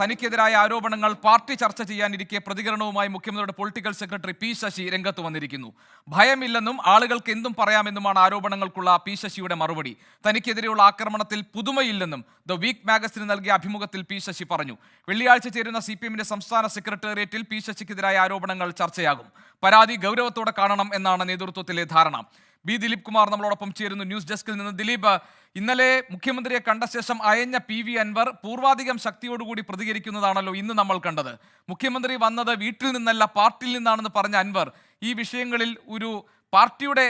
തനിക്കെതിരായ ആരോപണങ്ങൾ പാർട്ടി ചർച്ച ചെയ്യാനിരിക്കെ പ്രതികരണവുമായി മുഖ്യമന്ത്രിയുടെ പൊളിറ്റിക്കൽ സെക്രട്ടറി പി ശശി രംഗത്ത് വന്നിരിക്കുന്നു. ഭയമില്ലെന്നും ആളുകൾക്ക് എന്തും പറയാമെന്നുമാണ് ആരോപണങ്ങൾക്കുള്ള പി ശശിയുടെ മറുപടി. തനിക്കെതിരെയുള്ള ആക്രമണത്തിൽ പുതുമയില്ലെന്നും ദ വീക്ക് മാഗസിന് നൽകിയ അഭിമുഖത്തിൽ പി ശശി പറഞ്ഞു. വെള്ളിയാഴ്ച ചേരുന്ന സി സംസ്ഥാന സെക്രട്ടേറിയറ്റിൽ പി ശശിക്കെതിരായ ആരോപണങ്ങൾ ചർച്ചയാകും. പരാതി ഗൗരവത്തോടെ കാണണം എന്നാണ് നേതൃത്വത്തിലെ ധാരണ. ബി ദിലീപ് കുമാർ നമ്മളോടൊപ്പം ചേരുന്നു. ന്യൂസ് ഡെസ്കിൽ നിന്ന് ദിലീപ് ഇന്നലെ മുഖ്യമന്ത്രിയെ കണ്ട ശേഷം അയഞ്ഞ പി വി അൻവർ പൂർവാധികം ശക്തിയോടുകൂടി പ്രതികരിക്കുന്നതാണല്ലോ ഇന്ന് നമ്മൾ കണ്ടത്. മുഖ്യമന്ത്രി വന്നത് വീട്ടിൽ നിന്നല്ല പാർട്ടിയിൽ നിന്നാണെന്ന് പറഞ്ഞ അൻവർ ഈ വിഷയങ്ങളിൽ ഒരു പാർട്ടിയുടെ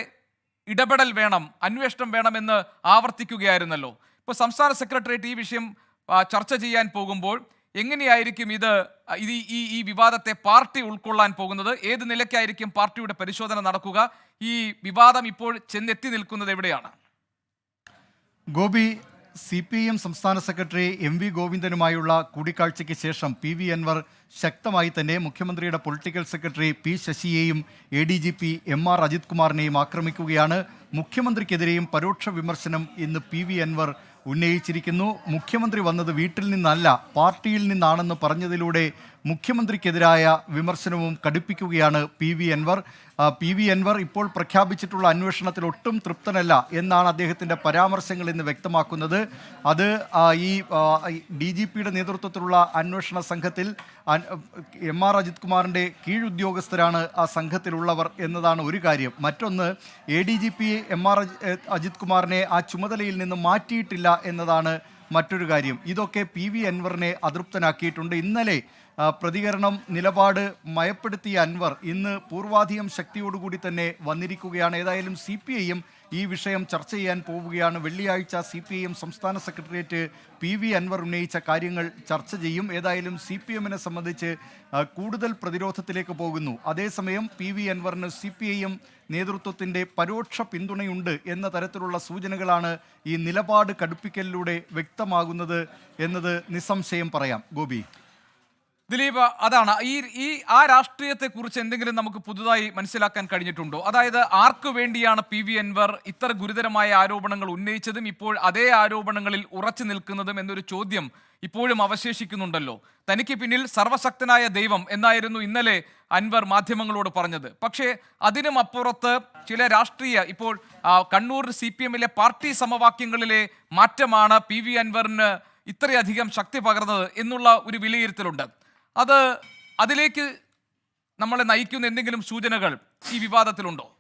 ഇടപെടൽ വേണം അന്വേഷണം വേണമെന്ന് ആവർത്തിക്കുകയായിരുന്നല്ലോ. ഇപ്പോൾ സംസ്ഥാന സെക്രട്ടേറിയറ്റ് ഈ വിഷയം ചർച്ച ചെയ്യാൻ പോകുമ്പോൾ എങ്ങനെയായിരിക്കും ഇത് ഇത് ഈ- ഈ വിവാദത്തെ പാർട്ടി ഉൾക്കൊള്ളാൻ പോകുന്നത്? ഏത് നിലയ്ക്കായിരിക്കും പാർട്ടിയുടെ പരിശോധന നടക്കുക? ഈ വിവാദം ഇപ്പോൾ ചെന്നെത്തി നിൽക്കുന്നത് എവിടെയാണ്? ഗോപി സി പി എം സംസ്ഥാന സെക്രട്ടറി എം വി ഗോവിന്ദനുമായുള്ള കൂടിക്കാഴ്ചയ്ക്ക് ശേഷം പി വി അൻവർ ശക്തമായി തന്നെ മുഖ്യമന്ത്രിയുടെ political secretary P ശശിയെയും A D G P M R Ajith കുമാറിനെയും ആക്രമിക്കുകയാണ്. മുഖ്യമന്ത്രിക്കെതിരെയും പരോക്ഷ വിമർശനം ഇന്ന് പി വി അൻവർ ഉന്നയിച്ചിരിക്കുന്നു. മുഖ്യമന്ത്രി വന്നത് വീട്ടിൽ നിന്നല്ല പാർട്ടിയിൽ നിന്നാണെന്ന് പറഞ്ഞതിലൂടെ മുഖ്യമന്ത്രിക്കെതിരായ വിമർശനവും കടുപ്പിക്കുകയാണ് P V Anvar. P V Anvar ഇപ്പോൾ പ്രഖ്യാപിച്ചിട്ടുള്ള അന്വേഷണത്തിൽ ഒട്ടും തൃപ്തനല്ല എന്നാണ് അദ്ദേഹത്തിന്റെ പരാമർശങ്ങൾ ഇന്ന് വ്യക്തമാക്കുന്നത്. അത് ഈ ഡി ജി പിയുടെ നേതൃത്വത്തിലുള്ള അന്വേഷണ സംഘത്തിൽ എം ആർ അജിത് കുമാറിന്റെ കീഴുദ്യോഗസ്ഥരാണ് ആ സംഘത്തിലുള്ളവർ എന്നതാണ് ഒരു കാര്യം. മറ്റൊന്ന് A D G P M R Ajith കുമാറിനെ ആ ചുമതലയിൽ നിന്ന് മാറ്റിയിട്ടില്ല എന്നതാണ് മറ്റൊരു കാര്യം. ഇതൊക്കെ പി വി അൻവറിനെ അതൃപ്തനാക്കിയിട്ടുണ്ട്. ഇന്നലെ പ്രതികരണം നിലപാട് മയപ്പെടുത്തിയ അൻവർ ഇന്ന് പൂർവാധികം ശക്തിയോടുകൂടി തന്നെ വന്നിരിക്കുകയാണ്. ഏതായാലും സി പി ഐയും ഈ വിഷയം ചർച്ച ചെയ്യാൻ പോവുകയാണ്. വെള്ളിയാഴ്ച സി പി ഐ സംസ്ഥാന സെക്രട്ടേറിയറ്റ് പി വി അൻവർ ഉന്നയിച്ച കാര്യങ്ങൾ ചർച്ച ചെയ്യും. ഏതായാലും സി പി എമ്മിനെ സംബന്ധിച്ച് കൂടുതൽ പ്രതിരോധത്തിലേക്ക് പോകുന്നു. അതേസമയം പി വി അൻവറിന് സി പി ഐ എം നേതൃത്വത്തിന്റെ പരോക്ഷ പിന്തുണയുണ്ട് എന്ന തരത്തിലുള്ള സൂചനകളാണ് ഈ നിലപാട് കടുപ്പിക്കലിലൂടെ വ്യക്തമാകുന്നത് എന്നത് നിസ്സംശയം പറയാം. ഗോപി. ദിലീപ് അതാണ്. ഈ ഈ ആ രാഷ്ട്രീയത്തെ കുറിച്ച് എന്തെങ്കിലും നമുക്ക് പുതുതായി മനസ്സിലാക്കാൻ കഴിഞ്ഞിട്ടുണ്ടോ? അതായത് ആർക്കു വേണ്ടിയാണ് പി വി അൻവർ ഇത്ര ഗുരുതരമായ ആരോപണങ്ങൾ ഉന്നയിച്ചതും ഇപ്പോൾ അതേ ആരോപണങ്ങളിൽ ഉറച്ചു നിൽക്കുന്നതും എന്നൊരു ചോദ്യം ഇപ്പോഴും അവശേഷിക്കുന്നുണ്ടല്ലോ. തനിക്ക് പിന്നിൽ സർവശക്തനായ ദൈവം എന്നായിരുന്നു ഇന്നലെ അൻവർ മാധ്യമങ്ങളോട് പറഞ്ഞത്. പക്ഷേ അതിനും അപ്പുറത്ത് ചില രാഷ്ട്രീയ ഇപ്പോൾ കണ്ണൂർ സി പി എമ്മിലെ പാർട്ടി സമവാക്യങ്ങളിലെ മാറ്റമാണ് പി വി അൻവറിന് ഇത്രയധികം ശക്തി പകർന്നത് എന്നുള്ള ഒരു വിലയിരുത്തലുണ്ട്. അത് അതിലേക്ക് നമ്മളെ നയിക്കുന്ന എന്തെങ്കിലും സൂചനകൾ ഈ വിവാദത്തിലുണ്ടോ?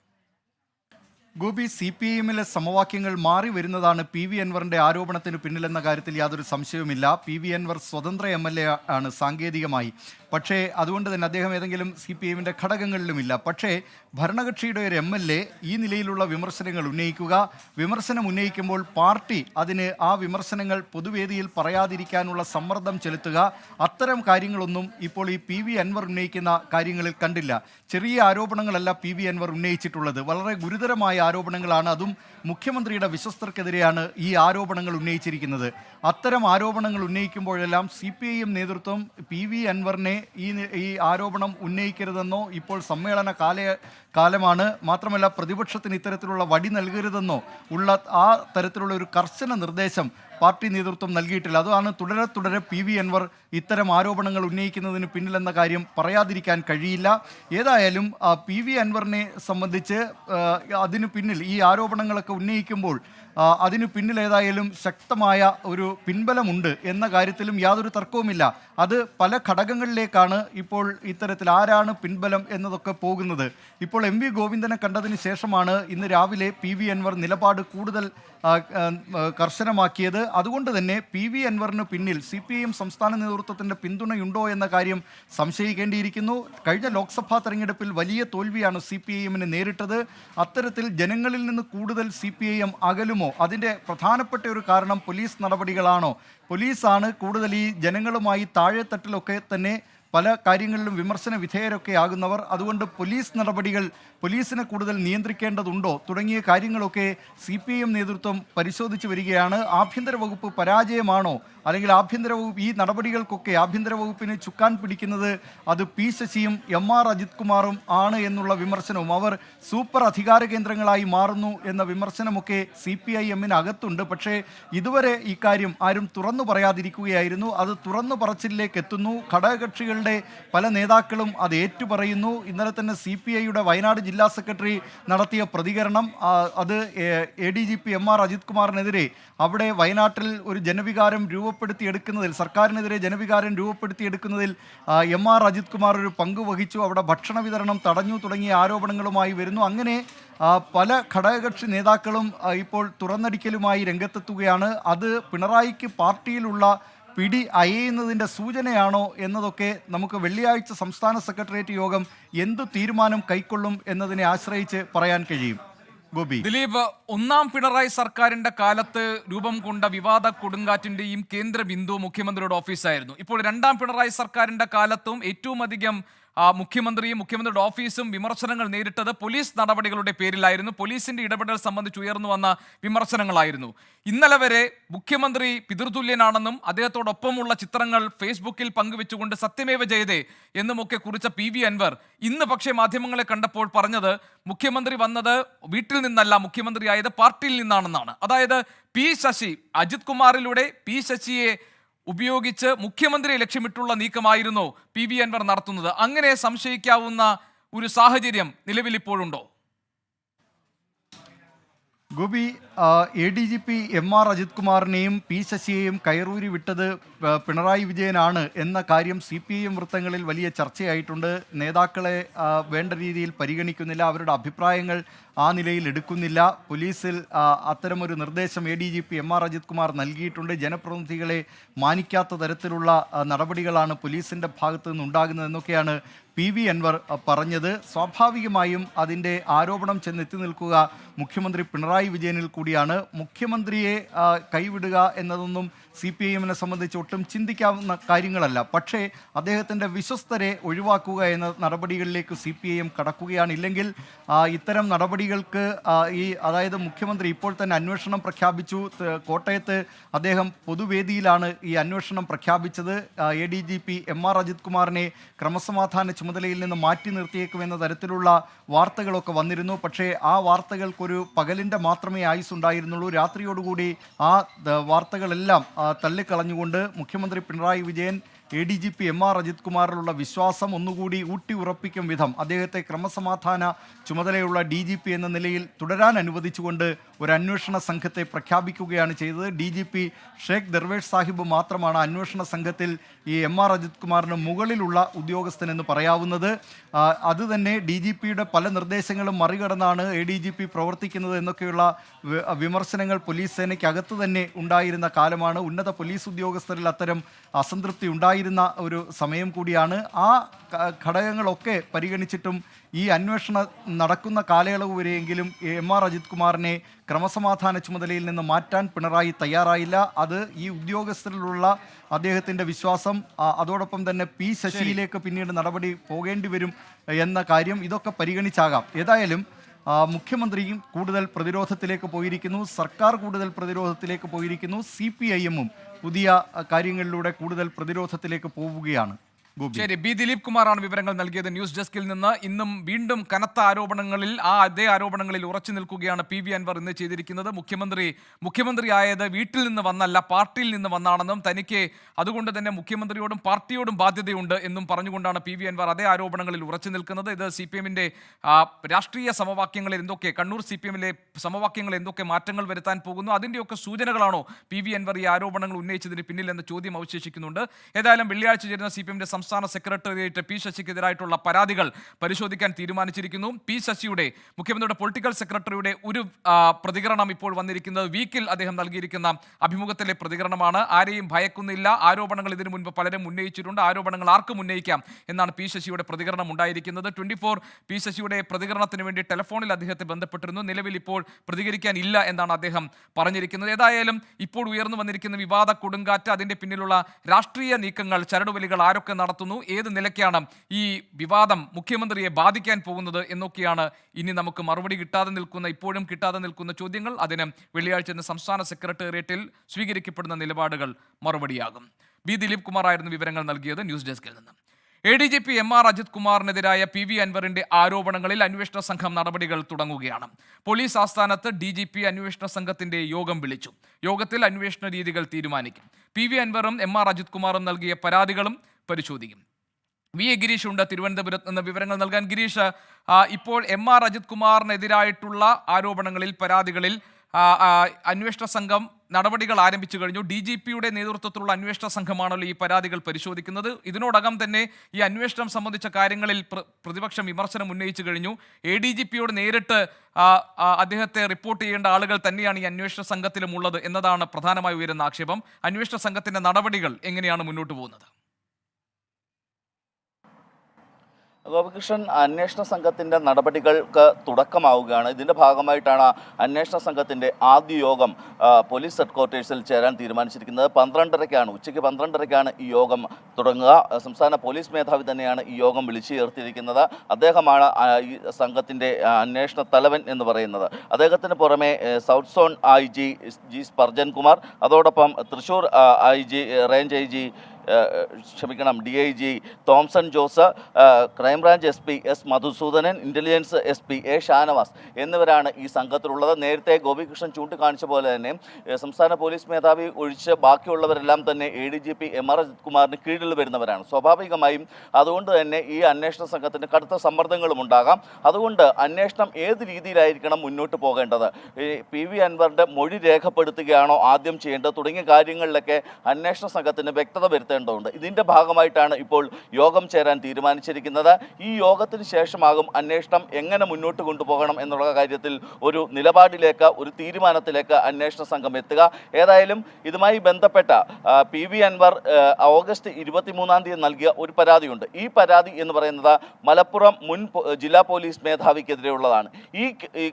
ഗോപി സി പി എമ്മിലെ സമവാക്യങ്ങൾ മാറി വരുന്നതാണ് പി വി അൻവറിന്റെ ആരോപണത്തിന് പിന്നിലെന്ന കാര്യത്തിൽ യാതൊരു സംശയവുമില്ല. പി വി അൻവർ സ്വതന്ത്ര എം എൽ എ ആണ് സാങ്കേതികമായി. പക്ഷേ അതുകൊണ്ട് തന്നെ അദ്ദേഹം ഏതെങ്കിലും സി പി എമ്മിന്റെ ഘടകങ്ങളിലുമില്ല. പക്ഷേ ഭരണകക്ഷിയുടെ ഒരു എം എൽ എ ഈ നിലയിലുള്ള വിമർശനങ്ങൾ ഉന്നയിക്കുക വിമർശനം ഉന്നയിക്കുമ്പോൾ പാർട്ടി അതിന് ആ വിമർശനങ്ങൾ പൊതുവേദിയിൽ പറയാതിരിക്കാനുള്ള സമ്മർദ്ദം ചെലുത്തുക. അത്തരം കാര്യങ്ങളൊന്നും ഇപ്പോൾ ഈ പി വി അൻവർ ഉന്നയിക്കുന്ന കാര്യങ്ങളിൽ കണ്ടില്ല. ചെറിയ ആരോപണങ്ങളല്ല പി വി അൻവർ ഉന്നയിച്ചിട്ടുള്ളത്. വളരെ ഗുരുതരമായ ആരോപണങ്ങളാണ്. അതും മുഖ്യമന്ത്രിയുടെ വിശ്വസ്തർക്കെതിരെയാണ് ഈ ആരോപണങ്ങൾ ഉന്നയിച്ചിരിക്കുന്നത്. അത്തരം ആരോപണങ്ങൾ ഉന്നയിക്കുമ്പോഴെല്ലാം സി പി ഐ എം നേതൃത്വം പി വി അൻവറിനെ ഈ ഈ ആരോപണം ഉന്നയിക്കരുതെന്നോ ഇപ്പോൾ സമ്മേളന കാല കാലമാണ്. മാത്രമല്ല പ്രതിപക്ഷത്തിന് ഇത്തരത്തിലുള്ള വടി നൽകരുതെന്നോ ഉള്ള ആ തരത്തിലുള്ള ഒരു കർശന നിർദ്ദേശം പാർട്ടി നേതൃത്വം നൽകിയിട്ടില്ല. അതാണ് തുടരെ തുടരെ പി വി അൻവർ ഇത്തരം ആരോപണങ്ങൾ ഉന്നയിക്കുന്നതിന് പിന്നിലെന്ന കാര്യം പറയാതിരിക്കാൻ കഴിയില്ല. ഏതായാലും പി വി അൻവറിനെ സംബന്ധിച്ച് അതിന് പിന്നിൽ ഈ ആരോപണങ്ങളൊക്കെ ഉന്നയിക്കുമ്പോൾ അതിന് പിന്നിൽ ഏതായാലും ശക്തമായ ഒരു പിൻബലമുണ്ട് എന്ന കാര്യത്തിലും യാതൊരു തർക്കവുമില്ല. അത് പല ഘടകങ്ങളിലേക്കാണ് ഇപ്പോൾ ഇത്തരത്തിൽ ആരാണ് പിൻബലം എന്നതൊക്കെ പോകുന്നത്. ഇപ്പോൾ എം വി ഗോവിന്ദനെ കണ്ടതിന് ശേഷമാണ് ഇന്ന് രാവിലെ പി വി അൻവർ നിലപാട് കൂടുതൽ കർശനമാക്കിയത്. അതുകൊണ്ട് തന്നെ പി വി അൻവറിന് പിന്നിൽ സി പി ഐ എം സംസ്ഥാന നേതൃത്വത്തിന്റെ പിന്തുണയുണ്ടോ എന്ന കാര്യം സംശയിക്കേണ്ടിയിരിക്കുന്നു. കഴിഞ്ഞ ലോക്സഭാ തെരഞ്ഞെടുപ്പിൽ വലിയ തോൽവിയാണ് സി പി ഐ എമ്മിന് നേരിട്ടത്. അത്തരത്തിൽ ജനങ്ങളിൽ നിന്ന് കൂടുതൽ സി പി ഐ എം അകലുമോ? അതിന്റെ പ്രധാനപ്പെട്ട ഒരു കാരണം പോലീസ് നടപടികളാണോ? പോലീസാണ് കൂടുതൽ ഈ ജനങ്ങളുമായി താഴെത്തട്ടിലൊക്കെ തന്നെ പല കാര്യങ്ങളിലും വിമർശന വിധേയരൊക്കെ ആകുന്നവർ. അതുകൊണ്ട് പോലീസ് നടപടികൾ പോലീസിനെ കൂടുതൽ നിയന്ത്രിക്കേണ്ടതുണ്ടോ? തുടങ്ങിയ കാര്യങ്ങളൊക്കെ സി പി എം നേതൃത്വം പരിശോധിച്ചു വരികയാണ്. ആഭ്യന്തര വകുപ്പ് പരാജയമാണോ? അല്ലെങ്കിൽ ആഭ്യന്തര വകുപ്പ് ഈ നടപടികൾക്കൊക്കെ ആഭ്യന്തര വകുപ്പിനെ ചുക്കാൻ പിടിക്കുന്നത് അത് പി ശശിയും എം ആർ അജിത് കുമാറും ആണ് എന്നുള്ള വിമർശനവും. അവർ സൂപ്പർ അധികാര കേന്ദ്രങ്ങളായി മാറുന്നു എന്ന വിമർശനമൊക്കെ സി പി ഐ എമ്മിന് അകത്തുണ്ട് പക്ഷേ ഇതുവരെ ഇക്കാര്യം ആരും തുറന്നു പറയാതിരിക്കുകയായിരുന്നു. അത് തുറന്നു പറച്ചിലേക്ക് എത്തുന്നു. ഘടകകക്ഷികളുടെ പല നേതാക്കളും അത് ഏറ്റുപറയുന്നു. ഇന്നലെ തന്നെ സി പി ഐയുടെ വയനാട് ജില്ലാ സെക്രട്ടറി നടത്തിയ പ്രതികരണം അത് A D G P M R Ajith കുമാറിനെതിരെ അവിടെ വയനാട്ടിൽ ഒരു ജനവികാരം രൂപപ്പെടുത്തിയെടുക്കുന്നതിൽ സർക്കാരിനെതിരെ ജനവികാരം രൂപപ്പെടുത്തിയെടുക്കുന്നതിൽ എം ആർ അജിത് കുമാർ ഒരു പങ്ക് വഹിച്ചു. അവിടെ ഭക്ഷണ വിതരണം തടഞ്ഞു തുടങ്ങിയ ആരോപണങ്ങളുമായി വരുന്നു. അങ്ങനെ പല ഘടകകക്ഷി നേതാക്കളും ഇപ്പോൾ തുറന്നടിക്കലുമായി രംഗത്തെത്തുകയാണ്. അത് പിണറായിക്ക് പാർട്ടിയിലുള്ള പിടി അയയുന്നതിന്റെ സൂചനയാണോ എന്നതൊക്കെ നമുക്ക് വെള്ളിയാഴ്ച സംസ്ഥാന സെക്രട്ടേറിയറ്റ് യോഗം എന്തു തീരുമാനം കൈക്കൊള്ളും എന്നതിനെ ആശ്രയിച്ച് പറയാൻ കഴിയും. ഗോപി. ദിലീപ് ഒന്നാം പിണറായി സർക്കാരിന്റെ കാലത്ത് രൂപം കൊണ്ട വിവാദ കൊടുങ്കാറ്റിന്റെയും കേന്ദ്ര ബിന്ദു മുഖ്യമന്ത്രിയുടെ ഓഫീസായിരുന്നു. ഇപ്പോൾ രണ്ടാം പിണറായി സർക്കാരിന്റെ കാലത്തും ഏറ്റവും അധികം മുഖ്യമന്ത്രിയും മുഖ്യമന്ത്രിയുടെ ഓഫീസും വിമർശനങ്ങൾ നേരിട്ടത് പോലീസ് നടപടികളുടെ പേരിലായിരുന്നു. പോലീസിന്റെ ഇടപെടൽ സംബന്ധിച്ച് ഉയർന്നു വന്ന വിമർശനങ്ങളായിരുന്നു. ഇന്നലെ വരെ മുഖ്യമന്ത്രി പിതൃതുല്യനാണെന്നും അദ്ദേഹത്തോടൊപ്പമുള്ള ചിത്രങ്ങൾ ഫേസ്ബുക്കിൽ പങ്കുവെച്ചുകൊണ്ട് സത്യമേവ ജയതേ എന്നുമൊക്കെ കുറിച്ച പി വി അൻവർ ഇന്ന് പക്ഷേ മാധ്യമങ്ങളെ കണ്ടപ്പോൾ പറഞ്ഞത് മുഖ്യമന്ത്രി വന്നത് വീട്ടിൽ നിന്നല്ല മുഖ്യമന്ത്രിയായത് പാർട്ടിയിൽ നിന്നാണെന്നാണ്. അതായത് പി ശശി അജിത് കുമാറിലൂടെ പി ശശിയെ ഉപയോഗിച്ച് മുഖ്യമന്ത്രിയെ ലക്ഷ്യമിട്ടുള്ള നീക്കമായിരുന്നു പി വി അൻവർ നടത്തുന്നത്. അങ്ങനെ സംശയിക്കാവുന്ന ഒരു സാഹചര്യം നിലവിൽ ഇപ്പോഴുണ്ടോ Gopi A D G P M R Ajith കുമാറിനെയും P ശശിയെയും കയറൂരി വിട്ടത് പിണറായി വിജയനാണ് എന്ന കാര്യം സി പി എം വൃത്തങ്ങളിൽ വലിയ ചർച്ചയായിട്ടുണ്ട്. നേതാക്കളെ വേണ്ട രീതിയിൽ പരിഗണിക്കുന്നില്ല. അവരുടെ അഭിപ്രായങ്ങൾ ആ നിലയിൽ എടുക്കുന്നില്ല. പോലീസിൽ അത്തരമൊരു നിർദ്ദേശം A D G P M R Ajith Kumar നൽകിയിട്ടുണ്ട്. ജനപ്രതിനിധികളെ മാനിക്കാത്ത തരത്തിലുള്ള നടപടികളാണ് പോലീസിന്റെ ഭാഗത്തു നിന്നുണ്ടാകുന്നതെന്നൊക്കെയാണ് പി വി അൻവർ പറഞ്ഞത് സ്വാഭാവികമായും അതിന്റെ ആരോപണം ചെന്നെത്തി നിൽക്കുക മുഖ്യമന്ത്രി പിണറായി വിജയനിൽ കൂടിയാണ്. മുഖ്യമന്ത്രിയെ കൈവിടുക എന്നതൊന്നും സി പി എമ്മിനെ സംബന്ധിച്ച് ഒട്ടും ചിന്തിക്കാവുന്ന കാര്യങ്ങളല്ല. പക്ഷേ അദ്ദേഹത്തിന്റെ വിശ്വസ്തരെ ഒഴിവാക്കുക എന്ന നടപടികളിലേക്ക് സി പി ഐ എം കടക്കുകയാണ്. ഇല്ലെങ്കിൽ ഇത്തരം നടപടികൾക്ക് ഈ അതായത് മുഖ്യമന്ത്രി ഇപ്പോൾ തന്നെ അന്വേഷണം പ്രഖ്യാപിച്ചു. കോട്ടയത്ത് അദ്ദേഹം പൊതുവേദിയിലാണ് ഈ അന്വേഷണം പ്രഖ്യാപിച്ചത്. A D G P M R Ajith കുമാറിനെ ക്രമസമാധാന ചുമതലയിൽ നിന്ന് മാറ്റി നിർത്തിയേക്കുമെന്ന തരത്തിലുള്ള വാർത്തകളൊക്കെ വന്നിരുന്നു. പക്ഷേ ആ വാർത്തകൾക്കൊരു പകലിന്റെ മാത്രമേ ആയുസ് ഉണ്ടായിരുന്നുള്ളൂ രാത്രിയോടുകൂടി ആ വാർത്തകളെല്ലാം തള്ളിക്കളഞ്ഞുകൊണ്ട് മുഖ്യമന്ത്രി Pinarayi Vijayan A D G P M R Ajith കുമാറിലുള്ള വിശ്വാസം ഒന്നുകൂടി ഊട്ടി ഉറപ്പിക്കും വിധം. അദ്ദേഹത്തെ ക്രമസമാധാന ചുമതലയുള്ള ഡി ജി പി എന്ന നിലയിൽ തുടരാൻ അനുവദിച്ചുകൊണ്ട് ഒരു അന്വേഷണ സംഘത്തെ പ്രഖ്യാപിക്കുകയാണ് ചെയ്തത്. D G P Shaikh Darvesh Saheb മാത്രമാണ് അന്വേഷണ സംഘത്തിൽ ഈ എം ആർ അജിത് കുമാറിന് മുകളിലുള്ള ഉദ്യോഗസ്ഥനെന്ന് പറയാവുന്നത്. അതുതന്നെ അത് ഡി ജി പിയുടെ പല നിർദ്ദേശങ്ങളും മറികടന്നാണ് എ ഡി ജി പി പ്രവർത്തിക്കുന്നത് എന്നൊക്കെയുള്ള വിമർശനങ്ങൾ പോലീസ് സേനയ്ക്കകത്ത് തന്നെ ഉണ്ടായിരുന്ന കാലമാണ്. ഉന്നത പോലീസ് ഉദ്യോഗസ്ഥരിൽ അത്തരം അസംതൃപ്തി ഉണ്ടായിരുന്ന ഒരു സമയം കൂടിയാണ് ആ ഘടകങ്ങളൊക്കെ പരിഗണിച്ചിട്ടും ഈ അന്വേഷണം നടക്കുന്ന കാലയളവ് വരെയെങ്കിലും എം ആർ അജിത് കുമാറിനെ ക്രമസമാധാന ചുമതലയിൽ നിന്ന് മാറ്റാൻ പിണറായി തയ്യാറായില്ല. അത് ഈ ഉദ്യോഗസ്ഥരിലുള്ള അദ്ദേഹത്തിന്റെ വിശ്വാസം അതോടൊപ്പം തന്നെ പി ശശിയിലേക്ക് പിന്നീട് നടപടി പോകേണ്ടി വരും എന്ന കാര്യം ഇതൊക്കെ പരിഗണിച്ചാകാം. ഏതായാലും മുഖ്യമന്ത്രിയും കൂടുതൽ പ്രതിരോധത്തിലേക്ക് പോയിരിക്കുന്നു. സർക്കാർ കൂടുതൽ പ്രതിരോധത്തിലേക്ക് പോയിരിക്കുന്നു. സി പി ഐ എമ്മും പുതിയ കാര്യങ്ങളിലൂടെ കൂടുതൽ പ്രതിരോധത്തിലേക്ക് പോവുകയാണ്. ശരി ബി ദിലീപ് കുമാറാണ് വിവരങ്ങൾ നൽകിയത്. ന്യൂസ് ഡെസ്കിൽ നിന്ന് ഇന്നും വീണ്ടും കനത്ത ആരോപണങ്ങളിൽ ആ അതേ ആരോപണങ്ങളിൽ ഉറച്ചു നിൽക്കുകയാണ് പി വി അൻവർ ഇന്ന് ചെയ്തിരിക്കുന്നത്. മുഖ്യമന്ത്രി മുഖ്യമന്ത്രി ആയത് വീട്ടിൽ നിന്ന് വന്നല്ല പാർട്ടിയിൽ നിന്ന് വന്നാണെന്നും തനിക്ക് അതുകൊണ്ട് തന്നെ മുഖ്യമന്ത്രിയോടും പാർട്ടിയോടും ബാധ്യതയുണ്ട് എന്നും പറഞ്ഞുകൊണ്ടാണ് പി വി അൻവർ അതേ ആരോപണങ്ങളിൽ ഉറച്ചു നിൽക്കുന്നത്. ഇത് സി പി എമ്മിന്റെ രാഷ്ട്രീയ സമവാക്യങ്ങളിൽ എന്തൊക്കെ കണ്ണൂർ സി പി എമ്മിലെ എന്തൊക്കെ മാറ്റങ്ങൾ വരുത്താൻ പോകുന്നു അതിന്റെയൊക്കെ സൂചനകളാണോ പി വി അൻവർ ഈ ആരോപണങ്ങൾ ഉന്നയിച്ചതിന് പിന്നിൽ എന്ന ചോദ്യം അവശേഷിക്കുന്നുണ്ട്. ഏതായാലും വെള്ളിയാഴ്ച ചേരുന്ന സി പി എമ്മിന്റെ സംസ്ഥാന സെക്രട്ടേറിയറ്റ് പി ശശിക്കെതിരായിട്ടുള്ള പരാതികൾ പരിശോധിക്കാൻ തീരുമാനിച്ചിരിക്കുന്നു. പി ശശിയുടെ മുഖ്യമന്ത്രിയുടെ പൊളിറ്റിക്കൽ സെക്രട്ടറിയുടെ ഒരു പ്രതികരണം ഇപ്പോൾ വന്നിരിക്കുന്നത് വീക്കിൽ അദ്ദേഹം നൽകിയിരിക്കുന്ന അഭിമുഖത്തിലെ പ്രതികരണമാണ്. ആരെയും ഭയക്കുന്നില്ല. ആരോപണങ്ങൾ ഇതിനു മുൻപ് പലരും ഉന്നയിച്ചിട്ടുണ്ട്. ആരോപണങ്ങൾ ആർക്കും ഉന്നയിക്കാം എന്നാണ് പി ശശിയുടെ പ്രതികരണം ഉണ്ടായിരിക്കുന്നത്. ട്വന്റി ഫോർ പി ശശിയുടെ പ്രതികരണത്തിന് വേണ്ടി ടെലിഫോണിൽ അദ്ദേഹത്തെ ബന്ധപ്പെട്ടിരുന്നു. നിലവിൽ ഇപ്പോൾ പ്രതികരിക്കാൻ ഇല്ല എന്നാണ് അദ്ദേഹം പറഞ്ഞിരിക്കുന്നത്. ഏതായാലും ഇപ്പോൾ ഉയർന്നു വന്നിരിക്കുന്ന വിവാദ കൊടുങ്കാറ്റ് അതിന്റെ പിന്നിലുള്ള രാഷ്ട്രീയ നീക്കങ്ങൾ ചരടുവലികൾ ആരൊക്കെ നടത്തി നടത്തുന്നു. ഏത് നിലയ്ക്കാണ് ഈ വിവാദം മുഖ്യമന്ത്രിയെ ബാധിക്കാൻ പോകുന്നത് എന്നൊക്കെയാണ് ഇനി നമുക്ക് മറുപടി കിട്ടാതെ നിൽക്കുന്ന ഇപ്പോഴും കിട്ടാതെ നിൽക്കുന്ന ചോദ്യങ്ങൾ. അതിന് വെള്ളിയാഴ്ച ഇന്ന് സംസ്ഥാന സെക്രട്ടേറിയറ്റിൽ സ്വീകരിക്കപ്പെടുന്ന നിലപാടുകൾ മറുപടിയാകും. ബി ദിലീപ് കുമാർ ആയിരുന്നു വിവരങ്ങൾ നൽകിയത് ന്യൂസ് ഡെസ്കിൽ നിന്ന്. A D G P M R Ajith കുമാറിനെതിരായ P V അൻവറിന്റെ ആരോപണങ്ങളിൽ അന്വേഷണ സംഘം നടപടികൾ തുടങ്ങുകയാണ്. പോലീസ് ആസ്ഥാനത്ത് ഡി ജി പി അന്വേഷണ സംഘത്തിന്റെ യോഗം വിളിച്ചു. യോഗത്തിൽ അന്വേഷണ രീതികൾ തീരുമാനിക്കും. പി വി അൻവറും എം ആർ അജിത് കുമാറും നൽകിയ പരാതികളും പരിശോധിക്കും. വി എ ഗിരീഷ് ഉണ്ട്. തിരുവനന്തപുരത്ത് നിന്ന് വിവരങ്ങൾ നൽകാൻ ഗിരീഷ് ഇപ്പോൾ എം ആർ അജിത് കുമാറിനെതിരായിട്ടുള്ള ആരോപണങ്ങളിൽ പരാതികളിൽ അന്വേഷണ സംഘം നടപടികൾ ആരംഭിച്ചു കഴിഞ്ഞു. ഡി ജി പിയുടെ നേതൃത്വത്തിലുള്ള അന്വേഷണ സംഘമാണല്ലോ ഈ പരാതികൾ പരിശോധിക്കുന്നത്. ഇതിനോടകം തന്നെ ഈ അന്വേഷണം സംബന്ധിച്ച കാര്യങ്ങളിൽ പ്ര- പ്രതിപക്ഷം വിമർശനം ഉന്നയിച്ചു കഴിഞ്ഞു. എ ഡി ജി പിയോട് നേരിട്ട് അദ്ദേഹത്തെ റിപ്പോർട്ട് ചെയ്യേണ്ട ആളുകൾ തന്നെയാണ് ഈ അന്വേഷണ സംഘത്തിലും ഉള്ളത് എന്നതാണ് പ്രധാനമായി ഉയരുന്ന ആക്ഷേപം. അന്വേഷണ സംഘത്തിന്റെ നടപടികൾ എങ്ങനെയാണ് മുന്നോട്ട് പോകുന്നത്? ഗോപികൃഷ്ണൻ അന്വേഷണ സംഘത്തിന്റെ നടപടികൾക്ക് തുടക്കമാവുകയാണ്. ഇതിന്റെ ഭാഗമായിട്ടാണ് അന്വേഷണ സംഘത്തിന്റെ ആദ്യ യോഗം പോലീസ് പോലീസ് ഹെഡ്ക്വാർട്ടേഴ്സിൽ ചേരാൻ തീരുമാനിച്ചിരിക്കുന്നത്. പന്ത്രണ്ടരയ്ക്കാണ് ഉച്ചയ്ക്ക് പന്ത്രണ്ടരയ്ക്കാണ് ഈ യോഗം തുടങ്ങുക. സംസ്ഥാന പോലീസ് മേധാവി തന്നെയാണ് ഈ യോഗം വിളിച്ചു ചേർത്തിരിക്കുന്നത്. അദ്ദേഹമാണ് ഈ സംഘത്തിന്റെ ആ, അന്വേഷണ തലവൻ എന്ന് പറയുന്നത്. അദ്ദേഹത്തിന് പുറമെ south zone I G G Sparjan Kumar അതോടൊപ്പം Thrissur I G range I G ക്ഷമിക്കണം D I G Thomson Jose crime branch S P S Madhusoodanan intelligence S P A Shanavas എന്നിവരാണ് ഈ സംഘത്തിലുള്ളത്. നേരത്തെ ഗോപികൃഷ്ണൻ ചൂണ്ടിക്കാണിച്ച പോലെ തന്നെ സംസ്ഥാന പോലീസ് മേധാവി ഒഴിച്ച് ബാക്കിയുള്ളവരെല്ലാം തന്നെ A D G P M R Ajith കുമാറിന് കീഴിൽ വരുന്നവരാണ്. സ്വാഭാവികമായും അതുകൊണ്ട് തന്നെ ഈ അന്വേഷണ സംഘത്തിന് കടുത്ത സമ്മർദ്ദങ്ങളും ഉണ്ടാകാം. അതുകൊണ്ട് അന്വേഷണം ഏത് രീതിയിലായിരിക്കണം മുന്നോട്ട് പോകേണ്ടത്? പി വി അൻവറിന്റെ മൊഴി രേഖപ്പെടുത്തുകയാണോ ആദ്യം ചെയ്യേണ്ടത്? തുടങ്ങിയ കാര്യങ്ങളിലൊക്കെ അന്വേഷണ സംഘത്തിന് വ്യക്തത വരുത്തേണ്ടതുണ്ട് ഇതിന്റെ ഭാഗമായിട്ടാണ് ഇപ്പോൾ യോഗം ചേരാൻ തീരുമാനിച്ചിരിക്കുന്നത്. ഈ യോഗത്തിന് ശേഷമാകും അന്വേഷണം എങ്ങനെ മുന്നോട്ട് കൊണ്ടുപോകണം എന്നുള്ള കാര്യത്തിൽ ഒരു നിലപാടിലേക്ക് ഒരു തീരുമാനത്തിലേക്ക് അന്വേഷണ സംഘം എത്തുക. ഏതായാലും ഇതുമായി ബന്ധപ്പെട്ട പി വി അൻവർ ഓഗസ്റ്റ് ഇരുപത്തിമൂന്നാം തീയതി നൽകിയ ഒരു പരാതിയുണ്ട്. ഈ പരാതി എന്ന് പറയുന്നത് മലപ്പുറം മുൻ ജില്ലാ പോലീസ് മേധാവിക്കെതിരെയുള്ളതാണ്. ഈ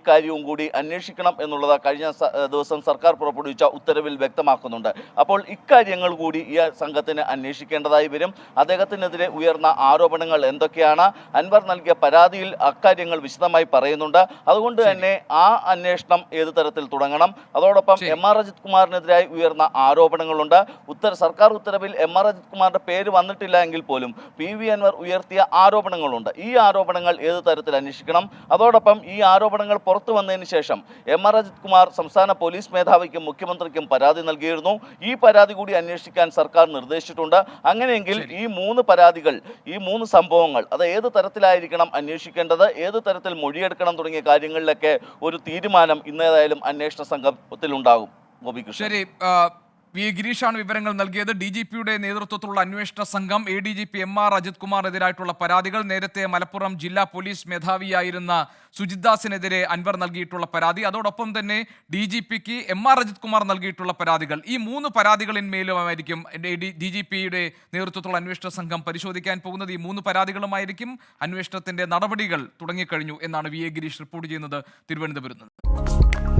കാര്യവും കൂടി അന്വേഷിക്കണം എന്നുള്ളത് കഴിഞ്ഞ ദിവസം സർക്കാർ പുറപ്പെടുവിച്ച ഉത്തരവിൽ വ്യക്തമാക്കുന്നുണ്ട്. അപ്പോൾ ഇക്കാര്യങ്ങൾ കൂടി ഈ സംഘത്തിന് അന്വേഷിക്കേണ്ടതായി വരും. അദ്ദേഹത്തിനെതിരെ ഉയർന്ന ആരോപണങ്ങൾ എന്തൊക്കെയാണ്? അൻവർ നൽകിയ പരാതിയിൽ അക്കാര്യങ്ങൾ വിശദമായി പറയുന്നുണ്ട്. അതുകൊണ്ട് തന്നെ ആ അന്വേഷണം ഏത് തരത്തിൽ തുടങ്ങണം? അതോടൊപ്പം. എം ആർ അജിത് കുമാറിനെതിരായി ഉയർന്ന ആരോപണങ്ങളുണ്ട്. ഉത്തര സർക്കാർ ഉത്തരവിൽ എം ആർ അജിത് കുമാറിന്റെ പേര് വന്നിട്ടില്ല എങ്കിൽ പോലും പി വി അൻവർ ഉയർത്തിയ ആരോപണങ്ങളുണ്ട്. ഈ ആരോപണങ്ങൾ ഏത് തരത്തിൽ അന്വേഷിക്കണം? അതോടൊപ്പം ഈ ആരോപണങ്ങൾ പുറത്തു വന്നതിന് ശേഷം എം ആർ അജിത് കുമാർ സംസ്ഥാന പോലീസ് മേധാവിക്കും മുഖ്യമന്ത്രിക്കും പരാതി നൽകിയിരുന്നു. ഈ പരാതി കൂടി അന്വേഷിക്കാൻ സർക്കാർ നിർദ്ദേശിച്ചിട്ടുണ്ട്. അങ്ങനെയെങ്കിൽ ഈ മൂന്ന് പരാതികൾ ഈ മൂന്ന് സംഭവങ്ങൾ അത് ഏത് തരത്തിലായിരിക്കണം അന്വേഷിക്കേണ്ടത് ഏത് തരത്തിൽ മൊഴിയെടുക്കണം തുടങ്ങിയ കാര്യങ്ങളിലൊക്കെ ഒരു തീരുമാനം ഇന്നേതായാലും അന്വേഷണ സംഘത്തിൽ ഉണ്ടാകും ഗോപികൃഷ്ണൻ. ശരി. വി ഗിരീഷാണ് വിവരങ്ങൾ നൽകിയത്. ഡി ജി പിയുടെ നേതൃത്വത്തിലുള്ള അന്വേഷണ സംഘം A D G P M R Ajith കുമാറിനെതിരായിട്ടുള്ള പരാതികൾ നേരത്തെ മലപ്പുറം ജില്ലാ പോലീസ് മേധാവിയായിരുന്ന സുജിത് ദാസിനെതിരെ അൻവർ നൽകിയിട്ടുള്ള പരാതി. അതോടൊപ്പം തന്നെ ഡി ജി പിക്ക് എം ആർ അജിത് കുമാർ നൽകിയിട്ടുള്ള പരാതികൾ. ഈ മൂന്ന് പരാതികളിന്മേലുമായിരിക്കും ഡി ജി പിയുടെ നേതൃത്വത്തിലുള്ള അന്വേഷണ സംഘം പരിശോധിക്കാൻ പോകുന്നത്. ഈ മൂന്ന് പരാതികളുമായിരിക്കും അന്വേഷണത്തിന്റെ നടപടികൾ തുടങ്ങിക്കഴിഞ്ഞു എന്നാണ് വി എ ഗിരീഷ് റിപ്പോർട്ട് ചെയ്യുന്നത് തിരുവനന്തപുരത്ത്